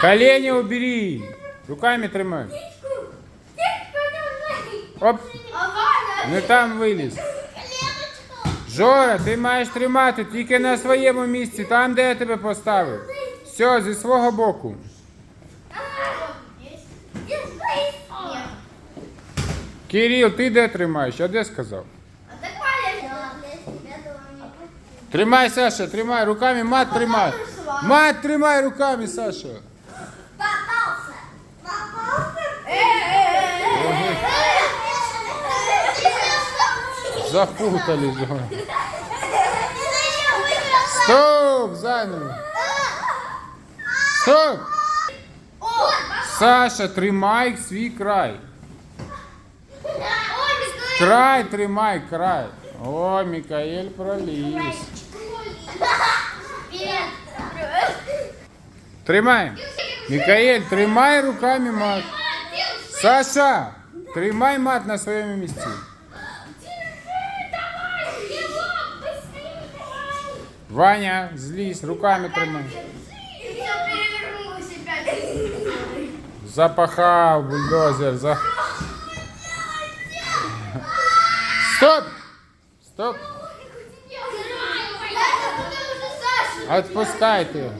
Колени убери. Руками тримай. Оп, А не там виліз. Жора, ти маєш тримати тільки на своєму місці, там, де я тебе поставив. Все, зі свого боку. Кирил, ти де тримаєш? Я де сказав? А. Тримай, Саша, тримай, руками мат тримай. Мат тримай руками, Саша. Запутали Жора. Стоп, заново. Стоп! Саша, тримай свій край. Край тримай, край. О, Микаэль проліз. Тримай. Микаэль, тримай руками мат. Саша, тримай мат на своєму місці. Ваня, злізь, руками тримай. Запахав бульдозер. За... Стоп! Стоп! Отпускайте.